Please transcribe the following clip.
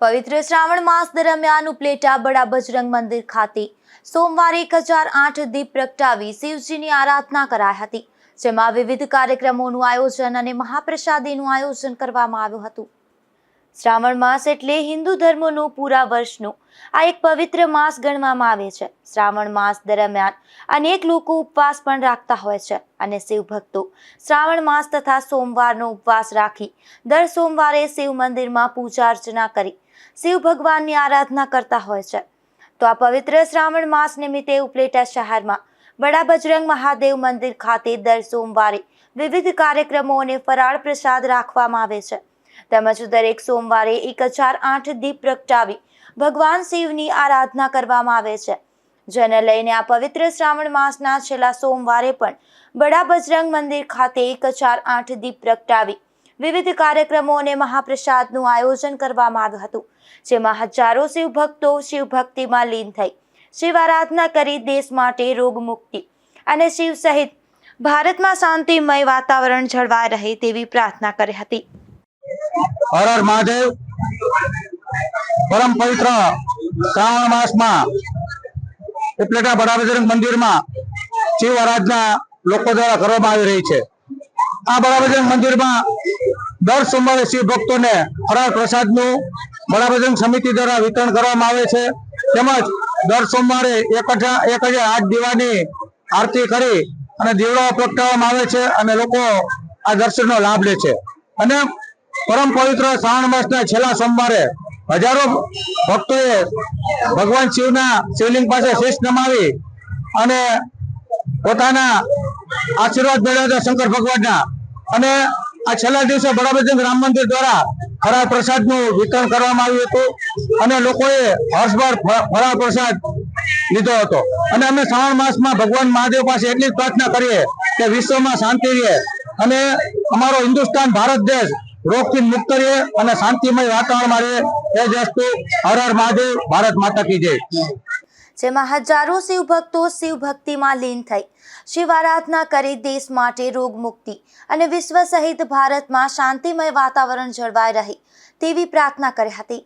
પવિત્ર શ્રાવણ માસ દરમિયાન ઉપલેટા બડા બજરંગ મંદિર ખાતે સોમવારે એક હજાર આઠ દીપ પ્રગટાવી શિવજીની આરાધના કરાઈ હતી, જેમાં વિવિધ કાર્યક્રમોનું આયોજન અને મહાપ્રસાદીનું આયોજન કરવામાં આવ્યું હતું. શ્રાવણ માસ એટલે હિન્દુ ધર્મનું પૂરા વર્ષનું. આ એક પવિત્ર માસ ગણવામાં આવે છે. શ્રાવણ માસ દરમિયાન અનેક લોકો ઉપવાસ પણ રાખતા હોય છે અને શિવ ભક્તો શ્રાવણ માસ તથા સોમવારનો ઉપવાસ રાખી દર સોમવારે શિવ મંદિરમાં પૂજા અર્ચના કરી શિવ ભગવાનની આરાધના કરતા હોય છે. તો આ પવિત્ર શ્રાવણ માસ નિમિત્તે ઉપલેટા શહેરમાં બડા બજરંગ મહાદેવ મંદિર ખાતે દર સોમવારે વિવિધ કાર્યક્રમો અને ફરાળ પ્રસાદ રાખવામાં આવે છે. તેમજ દરેક સોમવારે એક હજાર આઠ દીપ પ્રગટાવી ભગવાન શિવની આરાધના કરવામાં આવે છે. જેને લઈને આ પવિત્ર શ્રાવણ માસના છેલ્લા સોમવારે પણ બડા બજરંગ મંદિર ખાતે એક હજાર આઠ દીપ પ્રગટાવી વિવિધ કાર્યક્રમો અને મહાપ્રસાદનું આયોજન કરવામાં આવ્યું હતું, જેમાં હજારો શિવ ભક્તો શિવ લીન થઈ શિવ આરાધના કરી દેશ માટે રોગ મુક્તિ અને શિવ સહિત ભારતમાં શાંતિમય વાતાવરણ જળવાઈ રહે તેવી પ્રાર્થના કરી હતી. હર હર મહાદેવ. પરમ પવિત્ર શ્રાવણ માસમાં ઉપલેટા બડા બજરંગ મંદિરમાં શિવ આરાધના લોકો દ્વારા કરવામાં આવી રહી છે. આ બડા બજરંગ મંદિરમાં દર સોમવારે શિવ ભક્તોને ફરાળ પ્રસાદનું બડા બજરંગ સમિતિ દ્વારા વિતરણ કરવામાં આવે છે. તેમજ દર સોમવારે એક હજાર એક હજાર આઠ દીવાની આરતી કરી અને દીવડાઓ પ્રગટાવવામાં આવે છે અને લોકો આ દર્શનનો લાભ લે છે. અને પરમ પવિત્ર શ્રાવણ માસના છેલ્લા સોમવારે હજારો ભક્તોએ ભગવાન શિવના શિવલિંગ પાસે શીશ નમાવી અને પોતાના આશીર્વાદ મેળવ્યા હતા શંકર ભગવાનના. અને આ છેલ્લા દિવસે બડાબજંગ રામ મંદિર દ્વારા ફરાળ પ્રસાદનું વિતરણ કરવામાં આવ્યું હતું અને લોકોએ હર્ષભર ફરાળ પ્રસાદ લીધો હતો. અને અમે શ્રાવણ માસમાં ભગવાન મહાદેવ પાસે એટલી જ પ્રાર્થના કરીએ કે વિશ્વમાં શાંતિ રહે. અને અમારો હિન્દુસ્તાન, ભારત દેશ રોગથી મુક્ત રહે અને શાંતિમય વાતાવરણમાં રહે, એ જ વસ્તુ હર હર મહાદેવ, ભારત માતા કી જય. જેમાં હજારો શિવ ભક્તો શિવ ભક્તિમાં લીન થઈ. શિવ આરાધના કરી દેશ માટે રોગ મુક્તિ અને વિશ્વ સહિત ભારતમાં શાંતિમય વાતાવરણ જળવાઈ રહે તેવી પ્રાર્થના કરી હતી.